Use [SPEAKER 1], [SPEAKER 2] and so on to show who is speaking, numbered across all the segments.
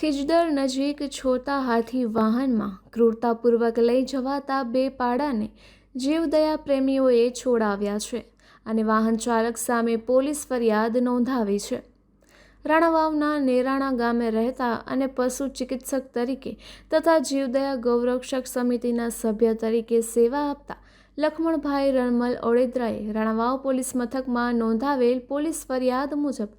[SPEAKER 1] ખીજદર નજીક છોતા હાથી વાહનમાં ક્રૂરતાપૂર્વક લઈ જવાતા બે પાડાને જીવદયા પ્રેમીઓએ છોડાવ્યા છે અને વાહન ચાલક સામે પોલીસ ફરિયાદ નોંધાવી છે. રાણાવાવના નેરાણા ગામે રહેતા અને પશુ ચિકિત્સક તરીકે તથા જીવદયા ગૌરક્ષક સમિતિના સભ્ય તરીકે સેવા આપતા લખમણભાઈ રણમલ ઓડેદરાએ રાણાવાવ પોલીસ મથકમાં નોંધાવેલ પોલીસ ફરિયાદ મુજબ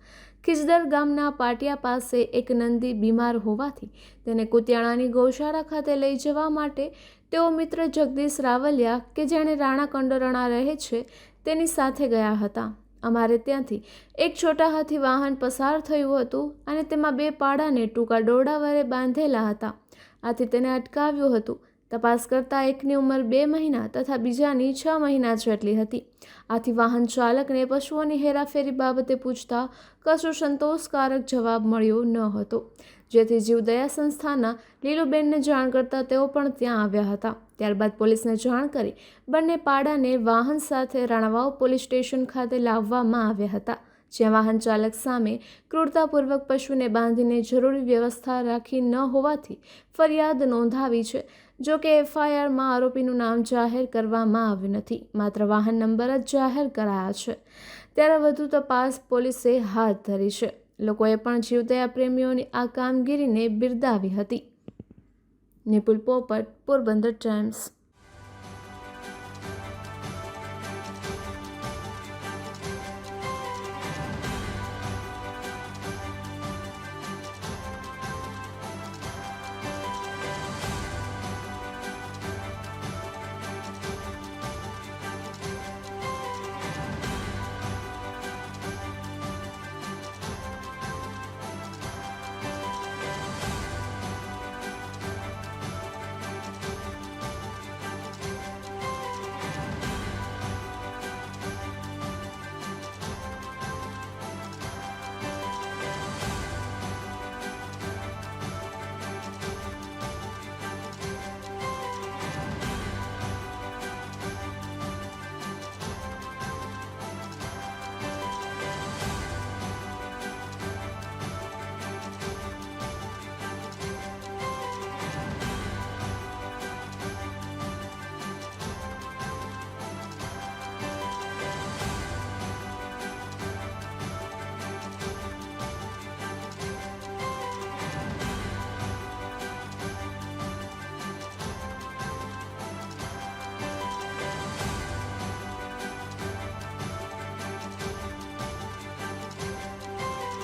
[SPEAKER 1] ખીજદર ગામના પાટિયા પાસે એક નંદી બીમાર હોવાથી તેને કુતિયાણાની ગૌશાળા ખાતે લઈ જવા માટે તેઓ મિત્ર જગદીશ રાવલિયા કે જેણે રાણા કંડોરણા રહે છે તેની સાથે ગયા હતા. અમારે ત્યાંથી એક છોટા હાથી વાહન પસાર થયું હતું અને તેમાં બે પાડાને ટૂંકા દોરડા વડે બાંધેલા હતા. આથી તેને અટકાવ્યું હતું. તપાસ કરતાં એકની ઉંમર બે મહિના તથા બીજાની છ મહિના જેટલી હતી. આથી વાહન ચાલકને પશુઓની હેરાફેરી બાબતે પૂછતા કશો સંતોષકારક જવાબ મળ્યો ન હતો. જેથી જીવદયા સંસ્થાના લીલુબેનને જાણ કરતાં તેઓ પણ ત્યાં આવ્યા હતા. ત્યારબાદ પોલીસને જાણ કરી બંને પાડાને વાહન સાથે રાણાવાવ પોલીસ સ્ટેશન ખાતે લાવવામાં આવ્યા હતા. જ્યાં વાહન ચાલક સામે ક્રૂરતાપૂર્વક પશુને બાંધીને જરૂરી વ્યવસ્થા રાખી ન હોવાથી ફરિયાદ નોંધાવી છે. જો કે એફઆઈઆરમાં આરોપીનું નામ જાહેર કરવામાં આવ્યું નથી, માત્ર વાહન નંબર જ જાહેર કરાયા છે. ત્યારે વધુ તપાસ પોલીસે હાથ ધરી છે. લોકોએ પણ જીવદયા પ્રેમીઓની આ કામગીરીને બિરદાવી હતી. નિપુલ પોપટ, પોરબંદર ટાઈમ્સ.